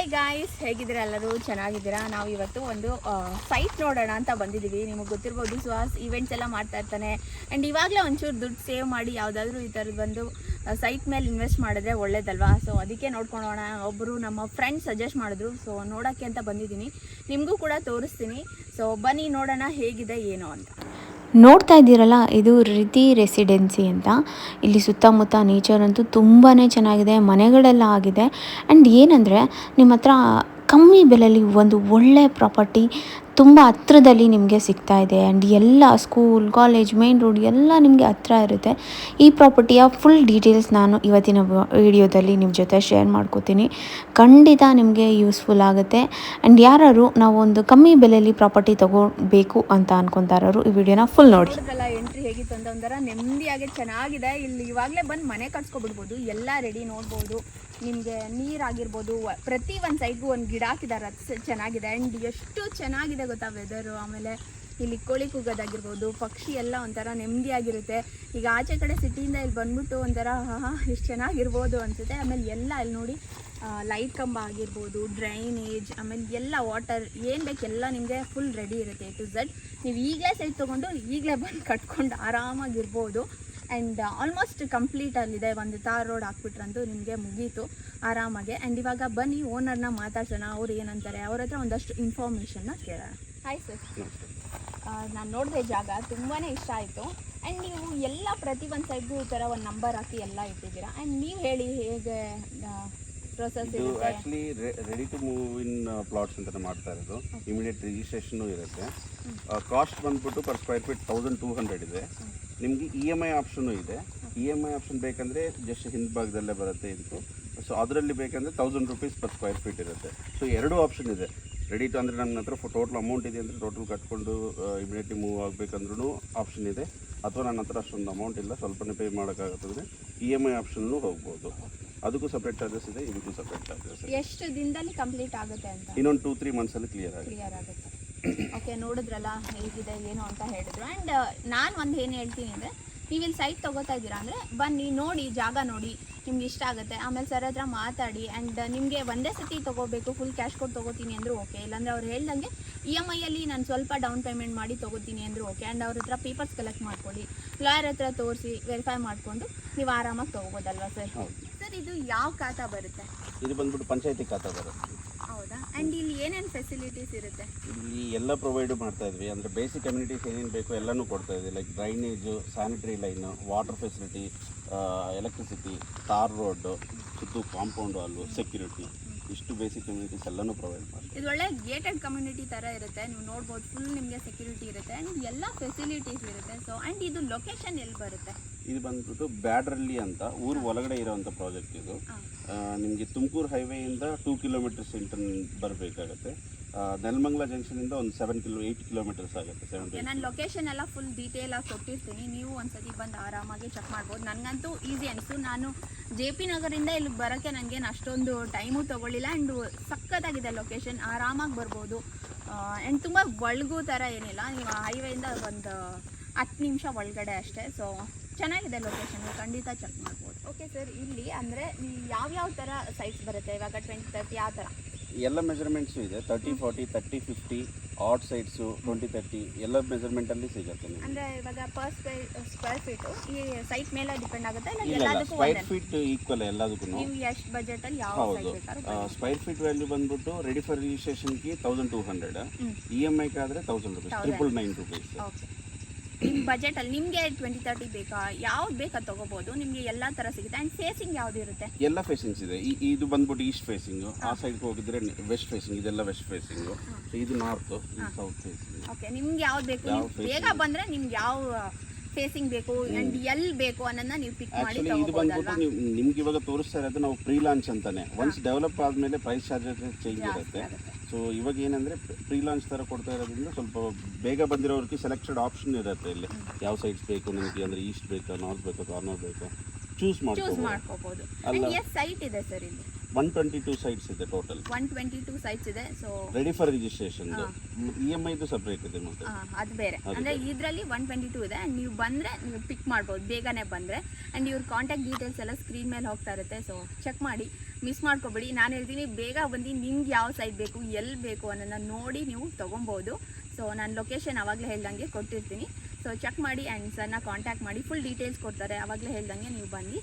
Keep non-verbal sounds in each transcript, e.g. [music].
Hi guys ಹೇಗಿದ್ದೀರಾ ಎಲ್ಲರೂ? ಚೆನ್ನಾಗಿದ್ದೀರಾ? ನಾವು ಇವತ್ತು ಒಂದು ಸೈಟ್ ನೋಡೋಣ ಅಂತ ಬಂದಿದ್ದೀವಿ. ನಿಮಗೆ ಗೊತ್ತಿರ್ಬೋದು, ಸುಹಾಸ್ ಇವೆಂಟ್ಸ್ ಎಲ್ಲ ಮಾಡ್ತಾ ಇರ್ತಾನೆ. ಆ್ಯಂಡ್ ಇವಾಗಲೇ ಒಂಚೂರು ದುಡ್ಡು ಸೇವ್ ಮಾಡಿ ಯಾವುದಾದ್ರೂ ಈ ಥರದ್ದು ಬಂದು ಸೈಟ್ ಮೇಲೆ ಇನ್ವೆಸ್ಟ್ ಮಾಡಿದ್ರೆ ಒಳ್ಳೇದಲ್ವಾ? ಸೊ ಅದಕ್ಕೆ ನೋಡ್ಕೊಳೋಣ. ಒಬ್ಬರು ನಮ್ಮ ಫ್ರೆಂಡ್ ಸಜೆಸ್ಟ್ ಮಾಡಿದ್ರು. ಸೊ ನೋಡೋಕ್ಕೆ ಅಂತ ಬಂದಿದ್ದೀನಿ. ನಿಮಗೂ ಕೂಡ ತೋರಿಸ್ತೀನಿ. ಸೊ ಬನ್ನಿ ನೋಡೋಣ ಹೇಗಿದೆ, ಏನು ಅಂತ. ನೋಡ್ತಾ ಇದ್ದೀರಲ್ಲ, ಇದು ರೀತಿ ರೆಸಿಡೆನ್ಸಿ ಅಂತ. ಇಲ್ಲಿ ಸುತ್ತಮುತ್ತ ನೇಚರ್ ಅಂತೂ ತುಂಬಾ ಚೆನ್ನಾಗಿದೆ, ಮನೆಗಳೆಲ್ಲ ಆಗಿದೆ. ಆ್ಯಂಡ್ ಏನಂದರೆ ನಿಮ್ಮ ಹತ್ರ ಕಮ್ಮಿ ಬೆಲೆಯಲ್ಲಿ ಒಂದು ಒಳ್ಳೆ ಪ್ರಾಪರ್ಟಿ ತುಂಬ ಹತ್ರದಲ್ಲಿ ನಿಮಗೆ ಸಿಗ್ತಾ ಇದೆ. ಆ್ಯಂಡ್ ಎಲ್ಲ ಸ್ಕೂಲ್ ಕಾಲೇಜ್ ಮೇನ್ ರೋಡ್ ಎಲ್ಲ ನಿಮಗೆ ಹತ್ರ ಇರುತ್ತೆ. ಈ ಪ್ರಾಪರ್ಟಿಯ ಫುಲ್ ಡೀಟೇಲ್ಸ್ ನಾನು ಇವತ್ತಿನ ವಿಡಿಯೋದಲ್ಲಿ ನಿಮ್ಮ ಜೊತೆ ಶೇರ್ ಮಾಡ್ಕೋತೀನಿ. ಖಂಡಿತ ನಿಮಗೆ ಯೂಸ್ಫುಲ್ ಆಗುತ್ತೆ. ಆ್ಯಂಡ್ ಯಾರು ನಾವು ಒಂದು ಕಮ್ಮಿ ಬೆಲೆಯಲ್ಲಿ ಪ್ರಾಪರ್ಟಿ ತಗೋಬೇಕು ಅಂತ ಅನ್ಕೊತಾ ಇರೋರು ಈ ವಿಡಿಯೋನ ಫುಲ್ ನೋಡಿ. ಹೇಗಿತ್ತು ಅಂತ ಒಂಥರ ನೆಮ್ಮದಿಯಾಗಿ ಚೆನ್ನಾಗಿದೆ. ಇಲ್ಲಿ ಇವಾಗಲೇ ಬಂದು ಮನೆ ಕಟ್ಸ್ಕೊಬಿಡ್ಬೋದು. ಎಲ್ಲ ರೆಡಿ ನೋಡ್ಬೋದು. ನಿಮಗೆ ನೀರಾಗಿರ್ಬೋದು. ಪ್ರತಿ ಒಂದು ಸೈಡ್ಗೂ ಒಂದು ಗಿಡ ಹಾಕಿದ್ದಾರೆ ಅದು ಚೆನ್ನಾಗಿದೆ. ಆ್ಯಂಡ್ ಎಷ್ಟು ಚೆನ್ನಾಗಿದೆ ಗೊತ್ತಾ ವೆದರು ಆಮೇಲೆ ಇಲ್ಲಿ ಕೋಳಿ ಕೂಗೋದಾಗಿರ್ಬೋದು, ಪಕ್ಷಿ ಎಲ್ಲ ಒಂಥರ ನೆಮ್ಮದಿಯಾಗಿರುತ್ತೆ. ಈಗ ಆಚೆ ಕಡೆ ಸಿಟಿಯಿಂದ ಇಲ್ಲಿ ಬಂದ್ಬಿಟ್ಟು ಒಂಥರ ಹಾಂ ಎಷ್ಟು ಚೆನ್ನಾಗಿರ್ಬೋದು ಅನಿಸುತ್ತೆ. ಆಮೇಲೆ ಎಲ್ಲ ಇಲ್ಲಿ ನೋಡಿ ಲೈಟ್ ಕಂಬ ಆಗಿರ್ಬೋದು ಡ್ರೈನೇಜ್ ಆಮೇಲೆ ಎಲ್ಲ ವಾಟರ್ ಏನು ಬೇಕು ಎಲ್ಲ ನಿಮಗೆ ಫುಲ್ ರೆಡಿ ಇರುತ್ತೆ ಟು ಝಡ್ ನೀವು ಈಗಲೇ ಸೈಟ್ ತೊಗೊಂಡು ಈಗಲೇ ಬಂದು ಕಟ್ಕೊಂಡು ಆರಾಮಾಗಿರ್ಬೋದು. ಆ್ಯಂಡ್ ಆಲ್ಮೋಸ್ಟ್ ಕಂಪ್ಲೀಟ್ ಅಲ್ಲಿದೆ. ಒಂದು ತಾರ್ ರೋಡ್ ಹಾಕ್ಬಿಟ್ರಂತೂ ನಿಮಗೆ ಮುಗೀತು ಆರಾಮಾಗೆ. ಆ್ಯಂಡ್ ಇವಾಗ ಬನ್ನಿ ಓನರ್ನ ಮಾತಾಡ್ಸೋಣ. ಅವ್ರು ಏನಂತಾರೆ? ಅವ್ರ ಹತ್ರ ಒಂದಷ್ಟು ಇನ್ಫಾರ್ಮೇಷನ್ನ ಕೇಳೋಣ. ಹಾಯ್ ಸರ್ ನಾನು ನೋಡಿದೆ ಜಾಗ ತುಂಬಾ ಇಷ್ಟ ಆಯಿತು. ಆ್ಯಂಡ್ ನೀವು ಎಲ್ಲ ಪ್ರತಿ ಒಂದು ಸೈಡ್ಗೂ ಈ ಥರ ಒಂದು ನಂಬರ್ ಹಾಕಿ ಎಲ್ಲ ಇಟ್ಟಿದ್ದೀರಾ? ಆ್ಯಂಡ್ ನೀವು ಹೇಳಿ ಹೇಗೆ ಪ್ರೊಸೆಸ್ ಇದು actually ready to move in plots ಅಂತ ಮಾಡ್ತಾ ಇರೋದು. ಇಮಿಡಿಯೇಟ್ ರಿಜಿಸ್ಟ್ರೇಷನ್ ಇರುತ್ತೆ. ಕಾಸ್ಟ್ ಬಂದ್ಬಿಟ್ಟು per square feet thousand two hundred ಇದೆ. ನಿಮಗೆ ಇ ಎಂ ಐ ಆಪ್ಷನು ಇದೆ. ಇ ಎಂ ಐ ಆಪ್ಷನ್ ಬೇಕಂದ್ರೆ ಜಸ್ಟ್ ಹಿಂಭಾಗದಲ್ಲೇ ಬರುತ್ತೆ ಇದು. ಸೊ ಅದರಲ್ಲಿ ಬೇಕಂದರೆ thousand rupees per square feet ಇರುತ್ತೆ. ಸೊ ಎರಡು ಆಪ್ಷನ್ ಇದೆ. ರೆಡಿ ಟು ಅಂದರೆ ನನ್ನ ಹತ್ರ ಟೋಟಲ್ ಅಮೌಂಟ್ ಇದೆ ಅಂದರೆ ಟೋಟಲ್ ಕಟ್ಕೊಂಡು ಇಮಿಡಿಯೇಟ್ಲಿ ಮೂವ್ ಆಗಬೇಕಂದ್ರೂ ಆಪ್ಷನ್ ಇದೆ. ಅಥವಾ ನನ್ನ ಹತ್ರ ಅಷ್ಟೊಂದು ಅಮೌಂಟ್ ಇಲ್ಲ ಸ್ವಲ್ಪನೇ ಪೇ ಮಾಡೋಕ್ಕಾಗುತ್ತಂದ್ರೆ ಇ ಎಂ ಐ ಆಪ್ಷನ್ನು ಹೋಗ್ಬೋದು. ಅದಕ್ಕೂ ಸಪ್ರೇಟ್ ಚಾರ್ಜಸ್ ಇದೆ ಇದಕ್ಕೂ ಸಪ್ರೇಟ್ ಚಾರ್ಜಸ್ ಇದೆ. ಎಷ್ಟು ದಿನದಲ್ಲಿ ಕಂಪ್ಲೀಟ್ ಆಗುತ್ತೆ ಅಂತ? ಇನ್ನೊಂದು ಟೂ ತ್ರೀ ಮಂತ್ಸಲ್ಲಿ ಕ್ಲಿಯರ್ ಆಗುತ್ತೆ. ಕ್ಲಿಯರ್ ಆಗುತ್ತೆ. ಓಕೆ ನೋಡಿದ್ರಲ್ಲ ಹೇಗಿದೆ ಏನು ಅಂತ ಹೇಳಿದ್ರು. ಆ್ಯಂಡ್ ನಾನು ಒಂದು ಏನು ಹೇಳ್ತೀನಿ ಅಂದರೆ ನೀವು ಇಲ್ಲಿ ಸೈಟ್ ತೊಗೋತಾ ಇದ್ದೀರಾ ಅಂದರೆ ಬನ್ನಿ ನೋಡಿ ಜಾಗ ನೋಡಿ ನಿಮ್ಗೆ ಇಷ್ಟ ಆಗುತ್ತೆ. ಆಮೇಲೆ ಸರ್ ಹತ್ರ ಮಾತಾಡಿ ಆ್ಯಂಡ್ ನಿಮಗೆ ಒಂದೇ ಸತಿ ತೊಗೋಬೇಕು ಫುಲ್ ಕ್ಯಾಶ್ ಕೊಟ್ಟು ತೊಗೋತೀನಿ ಅಂದರೂ ಓಕೆ ಇಲ್ಲಾಂದರೆ ಅವ್ರು ಹೇಳ್ದಂಗೆ ಇ ಎಂ ಐಯಲ್ಲಿ ನಾನು ಸ್ವಲ್ಪ ಡೌನ್ ಪೇಮೆಂಟ್ ಮಾಡಿ ತೊಗೋತೀನಿ ಅಂದರೂ ಓಕೆ ಆ್ಯಂಡ್ ಅವ್ರ ಹತ್ರ ಪೇಪರ್ಸ್ ಕಲೆಕ್ಟ್ ಮಾಡ್ಕೊಳ್ಳಿ. ಲಾಯರ್ ಹತ್ರ ತೋರಿಸಿ ವೆರಿಫೈ ಮಾಡಿಕೊಂಡು ನೀವು ಆರಾಮಾಗಿ ತೊಗೋಬೋದಲ್ವಾ ಸರ್ ಸರ್ ಇದು ಯಾವ ಖಾತಾ ಬರುತ್ತೆ? ಇದು ಬಂದ್ಬಿಟ್ಟು ಪಂಚಾಯತಿ ಖಾತಾ ಬರುತ್ತೆ. ಹೌದಾ? ಆ್ಯಂಡ್ ಇಲ್ಲಿ ಏನೇನು ಫೆಸಿಲಿಟೀಸ್ ಇರುತ್ತೆ? ಇಲ್ಲಿ ಎಲ್ಲ ಪ್ರೊವೈಡ್ ಮಾಡ್ತಾ ಇದ್ವಿ. ಅಂದರೆ ಬೇಸಿಕ್ ಕಮ್ಯುನಿಟೀಸ್ ಏನೇನು ಬೇಕು ಎಲ್ಲನೂ ಕೊಡ್ತಾ ಇದ್ವಿ. Like drainage sanitary line water facility electricity tar road ಸುತ್ತು ಕಾಂಪೌಂಡ್ ವಾಲು ಸೆಕ್ಯೂರಿಟಿ ಇಷ್ಟು ಬೇಸಿಕ್ ಕಮ್ಯುನಿಟೀಸ್ ಎಲ್ಲನೂ ಪ್ರೊವೈಡ್ ಮಾಡ್ತೀವಿ ಇದು ಒಳ್ಳೆ ಗೇಟೆಡ್ ಕಮ್ಯುನಿಟಿ ಥರ ಇರುತ್ತೆ. ನೀವು ನೋಡ್ಬೋದು ಫುಲ್ ನಿಮಗೆ ಸೆಕ್ಯೂರಿಟಿ ಇರುತ್ತೆ. ಆ್ಯಂಡ್ ಎಲ್ಲ ಫೆಸಿಲಿಟೀಸ್ ಇರುತ್ತೆ. ಸೊ ಆ್ಯಂಡ್ ಇದು ಲೊಕೇಶನ್ ಎಲ್ಲಿ ಬರುತ್ತೆ? ಇದು ಬಂದ್ಬಿಟ್ಟು ಬ್ಯಾಡ್ರಳ್ಳಿ ಅಂತ ಊರು ಒಳಗಡೆ ಇರೋವಂಥ ಪ್ರಾಜೆಕ್ಟ್ ಇದು. ನಿಮಗೆ ತುಮಕೂರು ಹೈವೇಯಿಂದ ಟೂ ಕಿಲೋಮೀಟರ್ಸ್ ಇಂಟರ್ ಬರಬೇಕಾಗತ್ತೆ. ನೆಲಮಂಗಲ ಜಂಕ್ಷನಿಂದ ಒಂದು ಸೆವೆನ್ ಕಿಲೋ ಏಯ್ಟ್ ಕಿಲೋಮೀಟರ್ಸ್ ಆಗುತ್ತೆ ಸೆವೆನ್ ನಾನು ಲೊಕೇಶನ್ ಎಲ್ಲ ಫುಲ್ ಡೀಟೇಲ್ ಆಗಿ ಕೊಟ್ಟಿರ್ತೀನಿ. ನೀವು ಒಂದ್ಸತಿ ಬಂದು ಆರಾಮಾಗಿ ಚೆಕ್ ಮಾಡ್ಬೋದು. ನನಗಂತೂ ಈಸಿ ಅನಿಸ್ತು ನಾನು ಜೆ ಪಿ ನಗರಿಂದ ಇಲ್ಲಿಗೆ ಬರೋಕ್ಕೆ ನನಗೇನು ಅಷ್ಟೊಂದು ಟೈಮು ತೊಗೊಳ್ಳಿಲ್ಲ. ಆ್ಯಂಡ್ ಸಕ್ಕತ್ತಾಗಿದೆ ಲೊಕೇಶನ್ ಆರಾಮಾಗಿ ಬರ್ಬೋದು. ಆ್ಯಂಡ್ ತುಂಬ ಒಳಗೂ ಥರ ಏನಿಲ್ಲ. ನೀವು ಹೈವೇಯಿಂದ ಒಂದು ಹತ್ತು ನಿಮಿಷ ಒಳಗಡೆ ಅಷ್ಟೇ. ಸೊ ಚೆನ್ನಾಗಿದೆ ಲೊಕೇಶನ್ ಖಂಡಿತ ಚೆಕ್ ಮಾಡ್ಬೋದು. ಓಕೆ ಸರ್ ಇಲ್ಲಿ ಅಂದರೆ ಯಾವ್ಯಾವ ಥರ ಸೈಟ್ಸ್ ಬರುತ್ತೆ? ಇವಾಗ ಟ್ವೆಂಟಿ ತರ್ಟಿ ಆ ಥರ ಎಲ್ಲ ಮೆಜರ್ಮೆಂಟ್ಸು ಇದೆ. Thirty forty thirty fifty odd sides twenty thirty ಎಲ್ಲ ಮೆಜರ್ಮೆಂಟಲ್ಲಿ ಸಿಗುತ್ತೆ ಅಂದ್ರೆ ಅಂದರೆ ಇವಾಗ ಪರ್ ಸ್ಕ್ವೇರ್ ಸ್ಕ್ವೇರ್ ಫೀಟು ಈ ಸೈಟ್ ಮೇಲೆ ಡಿಪೆಂಡ್ ಆಗುತ್ತೆ? ಇಲ್ಲ ಎಲ್ಲದಕ್ಕೂ ಸ್ಕ್ವೈರ್ ಒಂದೇ. ಫೀಟ್ ಈಕ್ವಲ್ ಎಲ್ಲದಕ್ಕೂ ನೀವು ಎಷ್ಟು ಬಜೆಟಲ್ಲಿ ಯಾವ ಹೌದು. ಸೈಟ್ ಬೇಕಾದ್ರೂ ಸ್ಕ್ವೈರ್ ಫೀಟ್ ವ್ಯಾಲ್ಯೂ ಬಂದ್ಬಿಟ್ಟು ready for ರಿಜಿಸ್ಟ್ರೇಷನ್ಗೆ thousand two hundred hmm. E M thousand rupees 1000. Triple nine rupees okay ಬಜೆಟಲ್ಲಿ ನಿಮಗೆ ಟ್ವೆಂಟಿ ತರ್ಟಿ ಬೇಕಾ? ಯಾವ್ದು ಬೇಕಾ ತಗೋಬಹುದು ನಿಮಗೆ ಎಲ್ಲ ತರ ಸಿಗುತ್ತೆ. ಆ್ಯಂಡ್ ಫೇಸಿಂಗ್ ಯಾವ್ದು ಇರುತ್ತೆ? ಎಲ್ಲ ಫೇಸಿಂಗ್ಸ್ ಇದೆ. ಈ ಇದು ಬಂದ್ಬಿಟ್ಟು ಈಸ್ಟ್ ಫೇಸಿಂಗ್ ಆ ಸೈಡ್ ಹೋಗಿದ್ರೆ ವೆಸ್ಟ್ ಫೇಸಿಂಗ್ ಇದೆಲ್ಲ ವೆಸ್ಟ್ ಫೇಸಿಂಗ್ ಇದು ನಾರ್ತ್ ಇದು ಸೌತ್ ಫೇಸಿಂಗ್ ಓಕೆ ನಿಮ್ಗೆ ಯಾವ್ದು ಬೇಕು? ನೀವು? ಬೇಗ ಬಂದ್ರೆ ನಿಮ್ಗೆ ಯಾವ ಫೇಸಿಂಗ್ ಬೇಕು ಅಂಡ್ ಎಲ್ಲಿ ಬೇಕು ಅನ್ನೋದನ್ನ ನೀವು ಪಿಕ್ ಮಾಡಿ ಆಕ್ಚುಲಿ ಇದು ತೊಗೋಬೋದಲ್ವಾ ಬಂದ್ಬಿಟ್ಟು ನೀವು ನಿಮ್ಗೆ ಇವಾಗ ತೋರಿಸ್ತಾ ಇರೋದು ನಾವು ಪ್ರೀ ಲಾಂಚ್ ಅಂತಾನೆ ಒನ್ಸ್ ಡೆವಲಪ್ ಆದಮೇಲೆ ಪ್ರೈಸ್ ಚಾರ್ಜಸ್ ಚೇಂಜ್ ಇರುತ್ತೆ. ಸೊ ಇವಾಗ ಏನಂದ್ರೆ ಪ್ರೀ ಲಾಂಚ್ ತರ ಕೊಡ್ತಾ ಇರೋದ್ರಿಂದ ಸ್ವಲ್ಪ ಬೇಗ ಬಂದಿರೋರಿಗೆ ಸೆಲೆಕ್ಟೆಡ್ ಆಪ್ಷನ್ ಇರುತ್ತೆ ಇಲ್ಲಿ. ಯಾವ ಸೈಡ್ಸ್ ಬೇಕು ನಿಮಗೆ? ಅಂದ್ರೆ ಈಸ್ಟ್ ಬೇಕಾ ನಾರ್ತ್ ಬೇಕಾ ಕಾರ್ನರ್ ಬೇಕಾ? ಚೂಸ್ ಚೂಸ್ ಮಾಡ್ಕೋಬೋದು. ಮಾಡ್ಕೋಬೋದು ಅಲ್ಲ. ಆ್ಯಂಡ್ ಸೈಟ್ ಇದೆ ಸರ್ ಇಲ್ಲಿ. ಒನ್ ಟ್ವೆಂಟಿ ಟೂ ಸೈಟ್ಸ್ ಇದೆ total one twenty two sites ಇದೆ so ready for registration E M ಐದು ಸಪ್ರೇಟ್ ಇದೆ ಮತ್ತೆ. ಅದು ಬೇರೆ. ಅಂದ್ರೆ ಇದರಲ್ಲಿ ಒನ್ ಟ್ವೆಂಟಿ ಟೂ ಇದೆ ನೀವು ಬಂದ್ರೆ ನೀವು ಪಿಕ್ ಮಾಡ್ಬೋದು ಬೇಗನೆ ಬಂದ್ರೆ. ಆ್ಯಂಡ್ ಇವ್ರ ಕಾಂಟ್ಯಾಕ್ಟ್ ಡೀಟೇಲ್ಸ್ ಎಲ್ಲ ಸ್ಕ್ರೀನ್ ಮೇಲೆ ಹೋಗ್ತಾ ಇರುತ್ತೆ ಸೊ ಚೆಕ್ ಮಾಡಿ. ಮಿಸ್ ಮಾಡ್ಕೊಬೇಡಿ. ನಾನು ಹೇಳ್ತೀನಿ ಬೇಗ ಬಂದು ನಿಮ್ಗೆ ಯಾವ ಸೈಟ್ ಬೇಕು ಎಲ್ಲಿ ಬೇಕು ಅನ್ನೋದನ್ನ ನೋಡಿ ನೀವು ತೊಗೊಬೋದು. ಸೊ ನಾನು ಲೊಕೇಶನ್ ಆವಾಗಲೇ ಹೇಳ್ದಂಗೆ ಕೊಟ್ಟಿರ್ತೀನಿ. ಸೊ ಚೆಕ್ ಮಾಡಿ ಆ್ಯಂಡ್ ಸರ್ನ ಕಾಂಟ್ಯಾಕ್ಟ್ ಮಾಡಿ ಫುಲ್ ಡೀಟೇಲ್ಸ್ ಕೊಡ್ತಾರೆ. ಅವಾಗಲೇ ಹೇಳ್ದಂಗೆ ನೀವು ಬಂದು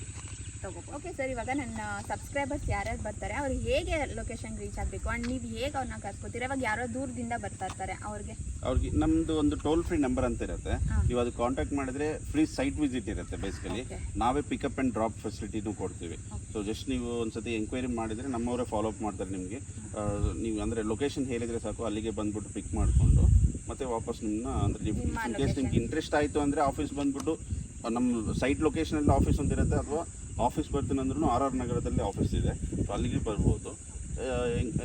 ತಗೋಬೋದು ಓಕೆ ಸರ್ ಇವಾಗ ನನ್ನ ಸಬ್ಸ್ಕ್ರೈಬರ್ಸ್ ಯಾರ್ಯಾರು ಬರ್ತಾರೆ ಅವ್ರಿಗೆ ಹೇಗೆ ಲೊಕೇಶನ್ ರೀಚ್ ಆಗಬೇಕು ಆ್ಯಂಡ್ ನೀವು ಹೇಗೆ ಅವ್ರನ್ನ ಕರ್ಸ್ಕೊತೀರ? ಇವಾಗ ಯಾರೋ ದೂರದಿಂದ ಬರ್ತಾ ಇರ್ತಾರೆ ಅವ್ರಿಗೆ. ಅವ್ರಿಗೆ ನಮ್ಮದು ಒಂದು ಟೋಲ್ ಫ್ರೀ ನಂಬರ್ ಅಂತ ಇರುತ್ತೆ. ನೀವು ಅದು ಕಾಂಟ್ಯಾಕ್ಟ್ ಮಾಡಿದ್ರೆ ಫ್ರೀ ಸೈಟ್ ವಿಸಿಟ್ ಇರುತ್ತೆ ಬೇಸಿಕಲಿ ನಾವೇ ಪಿಕಪ್ ಆ್ಯಂಡ್ ಡ್ರಾಪ್ ಫೆಸಿಲಿಟಿನೂ ಕೊಡ್ತೀವಿ. ಸೊ ಜಸ್ಟ್ ನೀವು ಒಂದ್ಸತಿ ಎಂಕ್ವೈರಿ ಮಾಡಿದರೆ ನಮ್ಮವರೇ ಫಾಲೋ ಅಪ್ ಮಾಡ್ತಾರೆ ನಿಮಗೆ. ನೀವು ಅಂದರೆ ಲೊಕೇಶನ್ ಹೇಳಿದರೆ ಸಾಕು ಅಲ್ಲಿಗೆ ಬಂದ್ಬಿಟ್ಟು ಪಿಕ್ ಮಾಡಿಕೊಂಡು ಮತ್ತೆ ವಾಪಸ್ ನಿಮ್ಮನ್ನ ಅಂದರೆ ನೀವು ನಿಮ್ಮ ಇನ್ ಕೇಸ್ ನಿಮ್ಗೆ ಇಂಟ್ರೆಸ್ಟ್ ಆಯಿತು ಅಂದರೆ ಆಫೀಸ್ ಬಂದ್ಬಿಟ್ಟು ನಮ್ಮ ಸೈಟ್ ಲೊಕೇಶನಲ್ಲಿ ಆಫೀಸ್ ಒಂದಿರುತ್ತೆ ಅಥವಾ ಆಫೀಸ್ ಬರ್ತೀನಿ ಅಂದ್ರೂ ಆರ್ ಆರ್ ನಗರದಲ್ಲಿ ಆಫೀಸ್ ಇದೆ. ಸೊ ಅಲ್ಲಿಗೆ ಬರ್ಬೋದು.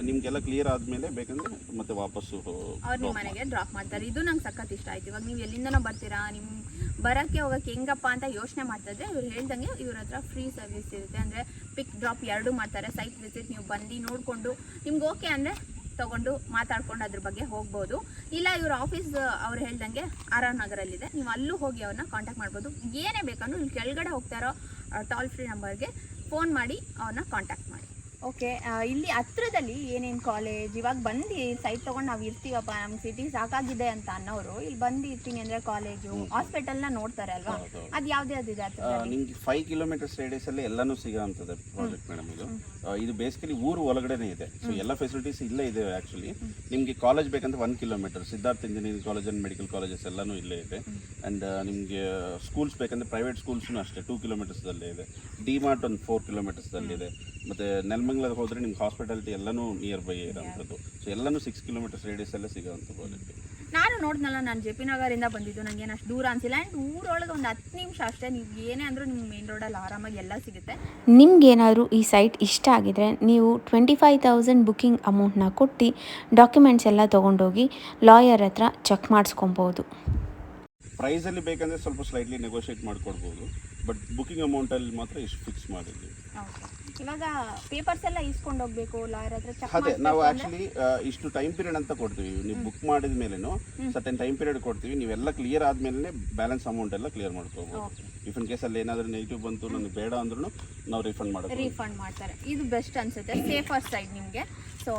ನಿಮ್ಗೆಲ್ಲ ಕ್ಲಿಯರ್ ಆದಮೇಲೆ ಬೇಕಂದ್ರೆ ಮತ್ತೆ ವಾಪಸ್ಸು ಅವ್ರು ನಿಮ್ಮ ಮನೆಗೆ ಡ್ರಾಪ್ ಮಾಡ್ತಾರೆ. ಇದು ನಂಗೆ ಸಖತ್ ಇಷ್ಟ ಆಯ್ತು. ಇವಾಗ ನೀವು ಎಲ್ಲಿಂದನೋ ಬರ್ತೀರಾ ನಿಮ್ಮ ಬರಕ್ಕೆ ಹೋಗೋಕ್ಕೆ ಹೆಂಗಪ್ಪ ಅಂತ ಯೋಚನೆ ಮಾಡ್ತಿದ್ರೆ ಇವ್ರು ಹೇಳ್ದಂಗೆ ಇವ್ರ ಹತ್ರ ಫ್ರೀ ಸರ್ವಿಸ್ ಇರುತ್ತೆ. ಅಂದ್ರೆ ಪಿಕ್ ಡ್ರಾಪ್ ಎರಡು ಮಾಡ್ತಾರೆ. ಸೈಟ್ ವಿಸಿಟ್ ನೀವು ಬಂದು ನೋಡಿಕೊಂಡು ನಿಮ್ಗೆ ಓಕೆ ಅಂದ್ರೆ ತಗೊಂಡು ಮಾತಾಡ್ಕೊಂಡು ಅದ್ರ ಬಗ್ಗೆ ಹೋಗ್ಬೋದು. ಇಲ್ಲ ಇವ್ರ ಆಫೀಸ್ ಅವ್ರು ಹೇಳ್ದಂಗೆ ಆರ್ ಆರ್ ನಗರಲ್ಲಿದೆ. ನೀವು ಅಲ್ಲೂ ಹೋಗಿ ಅವ್ರನ್ನ ಕಾಂಟ್ಯಾಕ್ಟ್ ಮಾಡ್ಬೋದು. ಏನೇ ಬೇಕಂದ್ರೂ ಇಲ್ಲಿ ಕೆಳಗಡೆ ಹೋಗ್ತಾ ಇರೋ ಟಾಲ್ ಫ್ರೀ ನಂಬರ್ಗೆ ಫೋನ್ ಮಾಡಿ ಅವ್ರನ್ನ ಕಾಂಟ್ಯಾಕ್ಟ್ ಓಕೆ ಇಲ್ಲಿ ಹತ್ರದಲ್ಲಿ ಏನೇನು ಕಾಲೇಜ್ ಇವಾಗ ಬಂದು ಸೈಟ್ ತೊಗೊಂಡು ನಾವು ಇರ್ತೀವಪ್ಪ ನಮ್ಮ ಸಿಟಿ ಸಾಕಾಗಿದೆ ಅಂತ ಅನ್ನೋರು ಇಲ್ಲಿ ಬಂದು ಇರ್ತೀನಿ ಅಂದರೆ ಕಾಲೇಜು ಹಾಸ್ಪಿಟಲ್ನ ನೋಡ್ತಾರೆ ಅಲ್ವಾ. ಅದು ಯಾವ್ದು ಯಾವ್ದಿದೆ ಇದೆ ನಿಮ್ಗೆ ಫೈವ್ ಕಿಲೋಮೀಟರ್ ರೇಡಿಯಸ್ ಅಲ್ಲಿ ಎಲ್ಲಾನು ಸಿಗೋಂಥದ್ದು ಪ್ರಾಜೆಕ್ಟ್ ಮೇಡಮ್ ಇದು. ಇದು ಬೇಸಿಕಲಿ ಊರು ಒಳಗಡೆನೆ ಇದೆ. ಸೊ ಎಲ್ಲ ಫೆಸಿಲಿಟೀಸ್ ಇಲ್ಲೇ ಇದೆ ಆಕ್ಚುಲಿ ನಿಮಗೆ ಕಾಲೇಜ್ ಬೇಕಂದ್ರೆ one kilometer Siddhartha engineering college and medical colleges ಎಲ್ಲಾನು ಇಲ್ಲೇ ಇದೆ. ಅಂಡ್ ನಿಮಗೆ ಸ್ಕೂಲ್ಸ್ ಬೇಕಂದ್ರೆ ಪ್ರೈವೇಟ್ ಸ್ಕೂಲ್ಸ್ನು ಅಷ್ಟೇ ಟೂ ಕಿಲೋಮೀಟರ್ಸ್ದಲ್ಲೇ ಇದೆ. ಡಿ ಮಾರ್ಟ್ ಒಂದು ಫೋರ್ ಕಿಲೋಮೀಟರ್ಸ್ದಲ್ಲಿದೆ ಮತ್ತೆ ನೆಲಮಂಗ್ಲಕ್ಕೆ ಹೋದರೆ ನಿಮ್ಗೆ ಹಾಸ್ಪಿಟಾಲಿಟಿ ಎಲ್ಲನೂ ನಿಯರ್ ಬೈ ಇರೋಂಥದ್ದು. ಸೊ ಎಲ್ಲಾನು ಸಿಕ್ಸ್ ಕಿಲೋಮೀಟರ್ಸ್ ರೇಡಿಯಸ್ ಎಲ್ಲ ಸಿಗೋಂಥ ನಾನು ನೋಡಿದ್ನಲ್ಲ ನಾನು ಜೆ ಪಿ ನಗರಿಂದ ಬಂದಿದ್ದು ನನಗೆ ಅಷ್ಟು ದೂರ ಅನ್ಸಿಲ್ಲ. ಆ್ಯಂಡ್ ಊರೊಳಗೆ ಒಂದು ಹತ್ತು ನಿಮಿಷ ಅಷ್ಟೇ ನೀವು ಏನೇ ಅಂದರೂ ನಿಮ್ಮ ಮೇನ್ ರೋಡಲ್ಲಿ ಆರಾಮಾಗಿ ಎಲ್ಲ ಸಿಗುತ್ತೆ. ನಿಮಗೇನಾದರೂ ಈ ಸೈಟ್ ಇಷ್ಟ ಆಗಿದರೆ ನೀವು ಟ್ವೆಂಟಿ ಫೈವ್ ತೌಸಂಡ್ ಬುಕ್ಕಿಂಗ್ ಅಮೌಂಟ್ನ ಕೊಟ್ಟು ಡಾಕ್ಯುಮೆಂಟ್ಸ್ ಎಲ್ಲ ತೊಗೊಂಡೋಗಿ ಲಾಯರ್ ಹತ್ರ ಚೆಕ್ ಮಾಡಿಸ್ಕೊಬೋದು. ಪ್ರೈಸಲ್ಲಿ ಬೇಕಂದ್ರೆ ಸ್ವಲ್ಪ ಸ್ಲೈಟ್ಲಿ ನೆಗೋಷಿಯೇಟ್ ಮಾಡ್ಕೊಡ್ಬೋದು. ಬಟ್ ಬುಕಿಂಗ್ ಅಮೌಂಟಲ್ಲಿ ಮಾತ್ರ ಇಷ್ಟು ಫಿಕ್ಸ್ ಮಾಡಿದ್ವಿ ಇವಾಗ ಪೇಪರ್ಸ್ ಎಲ್ಲ ಇಸ್ಕೊಂಡು ಹೋಗ್ಬೇಕು ಲಾಯರ್ ಹತ್ರ ಚೆಕ್ ಅದೇ ನಾವು ಆಕ್ಚುಲಿ ಇಷ್ಟು ಟೈಮ್ ಪೀರಿಯಡ್ ಅಂತ ಕೊಡ್ತೀವಿ. ನೀವು ಬುಕ್ ಮಾಡಿದ ಮೇಲೇನು ಸರ್ಟನ್ ಟೈಮ್ ಪೀರಿಯಡ್ ಕೊಡ್ತೀವಿ. ನೀವೆಲ್ಲ ಕ್ಲಿಯರ್ ಆದ್ಮೇಲೆ ಬ್ಯಾಲೆನ್ಸ್ ಅಮೌಂಟ್ ಎಲ್ಲ ಕ್ಲಿಯರ್ ಮಾಡ್ಕೋಬಹುದು ಇಫ್ ಇನ್ ಕೇಸ್ ಅಲ್ಲಿ ಏನಾದರೂ ನೆಗೆಟಿವ್ ಬಂತು ನನಗೆ ಬೇಡ ಅಂದ್ರೂ ನಾವು ರಿಫಂಡ್ ಮಾಡೋದು ರೀಫಂಡ್ ಮಾಡ್ತಾರೆ. ಇದು ಬೆಸ್ಟ್ ಅನ್ಸುತ್ತೆ. ಸೇಫರ್ ಸೈಡ್ ನಿಮಗೆ. ಸೊ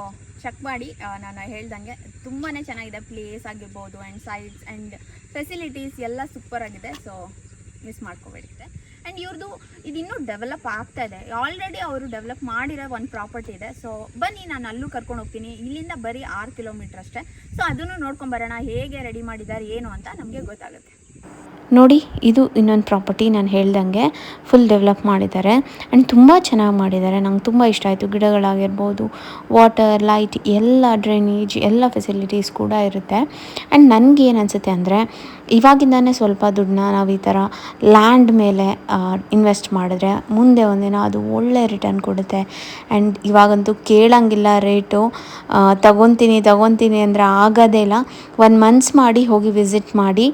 ಚೆಕ್ ಮಾಡಿ. ನಾನು ಹೇಳ್ದಂಗೆ ತುಂಬಾ ಚೆನ್ನಾಗಿದೆ ಪ್ಲೇಸ್ ಆಗಿರ್ಬೋದು ಆ್ಯಂಡ್ ಸೈಡ್ಸ್ ಆ್ಯಂಡ್ ಫೆಸಿಲಿಟೀಸ್ ಎಲ್ಲ ಸೂಪರ್ ಆಗಿದೆ. ಸೊ ಮಿಸ್ ಮಾಡ್ಕೋಬೇಡಿದೆ. ಆ್ಯಂಡ್ ಇವ್ರದ್ದು ಇದು ಇನ್ನೂ ಡೆವಲಪ್ ಆಗ್ತಾ ಇದೆ. ಆಲ್ರೆಡಿ ಅವರು ಡೆವಲಪ್ ಮಾಡಿರೋ ಒಂದು ಪ್ರಾಪರ್ಟಿ ಇದೆ. ಸೊ ಬನ್ನಿ ನಾನು ಅಲ್ಲೂ ಕರ್ಕೊಂಡು ಹೋಗ್ತೀನಿ. ಇಲ್ಲಿಂದ ಬರೀ ಆರು ಕಿಲೋಮೀಟ್ರ್ ಅಷ್ಟೇ. ಸೊ ಅದನ್ನು ನೋಡ್ಕೊಂಬರೋಣ ಹೇಗೆ ರೆಡಿ ಮಾಡಿದ್ದಾರೆ ಏನು ಅಂತ ನಮಗೆ ಗೊತ್ತಾಗುತ್ತೆ. ನೋಡಿ, ಇದು ಇನ್ನೊಂದು ಪ್ರಾಪರ್ಟಿ ನಾನು ಹೇಳ್ದಂಗೆ ಫುಲ್ ಡೆವಲಪ್ ಮಾಡಿದ್ದಾರೆ. ಆ್ಯಂಡ್ ತುಂಬ ಚೆನ್ನಾಗಿ ಮಾಡಿದ್ದಾರೆ. ನಂಗೆ ತುಂಬ ಇಷ್ಟ ಆಯಿತು. ಗಿಡಗಳಾಗಿರ್ಬೋದು ವಾಟರ್ ಲೈಟ್ ಎಲ್ಲ ಡ್ರೈನೇಜ್ ಎಲ್ಲ ಫೆಸಿಲಿಟೀಸ್ ಕೂಡ ಇರುತ್ತೆ. ಆ್ಯಂಡ್ ನನಗೆ ಏನು ಅನಿಸುತ್ತೆ ಅಂದರೆ, ಇವಾಗಿಂದನೇ ಸ್ವಲ್ಪ ದುಡ್ಡನ್ನ ನಾವು ಈ ಥರ ಲ್ಯಾಂಡ್ ಮೇಲೆ ಇನ್ವೆಸ್ಟ್ ಮಾಡಿದ್ರೆ ಮುಂದೆ ಒಂದಿನ ಅದು ಒಳ್ಳೆ ರಿಟರ್ನ್ ಕೊಡುತ್ತೆ. ಆ್ಯಂಡ್ ಇವಾಗಂತೂ ಕೇಳಂಗಿಲ್ಲ ರೇಟು ತಗೊತೀನಿ ತಗೊತೀನಿ ಅಂದರೆ ಆಗೋದೇ ಇಲ್ಲ. ಒನ್ ಮಂತ್ಸ್ ಮಾಡಿ ಹೋಗಿ ವಿಸಿಟ್ ಮಾಡಿ.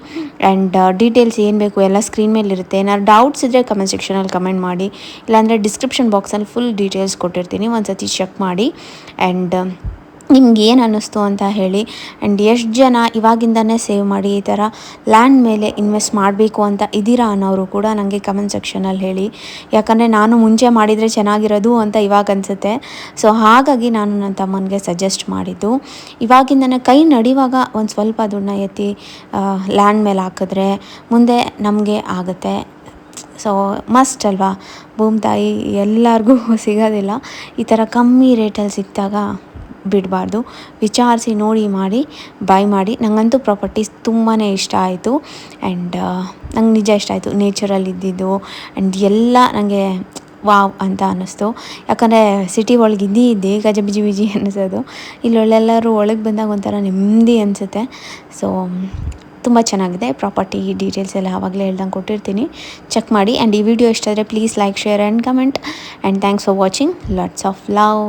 ಆ್ಯಂಡ್ ಡೀಟೇಲ್ಸ್ ಏನು ಬೇಕು ಎಲ್ಲ ಸ್ಕ್ರೀನ್ ಮೇಲೆ ಇರುತ್ತೆ. ಏನಾದ್ರು ಡೌಟ್ಸ್ ಇದ್ದರೆ ಕಮೆಂಟ್ ಸೆಕ್ಷನಲ್ಲಿ ಕಮೆಂಟ್ ಮಾಡಿ. ಇಲ್ಲಾಂದರೆ ಡಿಸ್ಕ್ರಿಪ್ಷನ್ ಬಾಕ್ಸಲ್ಲಿ ಫುಲ್ ಡೀಟೇಲ್ಸ್ ಕೊಟ್ಟಿರ್ತೀನಿ. ಒಂದು ಸತಿ ಚೆಕ್ ಮಾಡಿ. ಆ್ಯಂಡ್ ನಿಮ್ಗೆ ಏನು ಅನ್ನಿಸ್ತು ಅಂತ ಹೇಳಿ ಆ್ಯಂಡ್ ಎಷ್ಟು ಜನ ಇವಾಗಿಂದನೇ ಸೇವ್ ಮಾಡಿ ಈ ಥರ ಲ್ಯಾಂಡ್ ಮೇಲೆ ಇನ್ವೆಸ್ಟ್ ಮಾಡಬೇಕು ಅಂತ ಇದ್ದೀರಾ ಅನ್ನೋರು ಕೂಡ ನನಗೆ ಕಮೆಂಟ್ ಸೆಕ್ಷನಲ್ಲಿ ಹೇಳಿ. ಯಾಕಂದರೆ ನಾನು ಮುಂಚೆ ಮಾಡಿದರೆ ಚೆನ್ನಾಗಿರೋದು ಅಂತ ಇವಾಗ ಅನಿಸುತ್ತೆ. ಸೊ ಹಾಗಾಗಿ ನಾನು ನನ್ನ ತಮ್ಮನಿಗೆ ಸಜೆಸ್ಟ್ ಮಾಡಿದ್ದು. ಇವಾಗಿಂದನೇ ಕೈ ನಡಿವಾಗ ಒಂದು ಸ್ವಲ್ಪ ದುಡ್ಡನ್ನ ಎತ್ತಿ ಲ್ಯಾಂಡ್ ಮೇಲೆ ಹಾಕಿದ್ರೆ ಮುಂದೆ ನಮಗೆ ಆಗುತ್ತೆ. ಸೊ ಮಸ್ಟ್ ಅಲ್ವಾ? ಭೂಮಿ ತಾಯಿ ಎಲ್ಲರಿಗೂ [laughs] ಸಿಗೋದಿಲ್ಲ. ಈ ಥರ ಕಮ್ಮಿ ರೇಟಲ್ಲಿ ಸಿಕ್ಕಿದಾಗ ಬಿಡಬಾರ್ದು. ವಿಚಾರಿಸಿ, ನೋಡಿ, ಮಾಡಿ ಬೈ ಮಾಡಿ. ನನಗಂತೂ ಪ್ರಾಪರ್ಟೀಸ್ ತುಂಬಾ ಇಷ್ಟ ಆಯಿತು. ಆ್ಯಂಡ್ ನಂಗೆ ನಿಜ ಇಷ್ಟ ಆಯಿತು. ನೇಚರಲ್ಲಿ ಇದ್ದಿದ್ದು ಆ್ಯಂಡ್ ಎಲ್ಲ ನನಗೆ ವಾವ್ ಅಂತ ಅನ್ನಿಸ್ತು. ಯಾಕಂದರೆ ಸಿಟಿ ಒಳಗೆ ಇದ್ದಿ ಇದ್ದಿ ಗಜ ಬಿಜಿ ಬಿಜಿ [laughs] ಅನ್ನಿಸೋದು. ಇಲ್ಲೊಳ್ಳೆಲ್ಲರೂ ಒಳಗೆ ಬಂದಾಗ ಒಂಥರ ನೆಮ್ಮದಿ ಅನಿಸುತ್ತೆ. ಸೊ ತುಂಬ ಚೆನ್ನಾಗಿದೆ. ಪ್ರಾಪರ್ಟಿ ಡೀಟೇಲ್ಸ್ ಎಲ್ಲ ಆವಾಗಲೇ ಹೇಳ್ದಂಗೆ ಕೊಟ್ಟಿರ್ತೀನಿ. ಚೆಕ್ ಮಾಡಿ. ಆ್ಯಂಡ್ ಈ ವಿಡಿಯೋ ಇಷ್ಟ ಆದರೆ please like share and comment and thanks for watching lots of love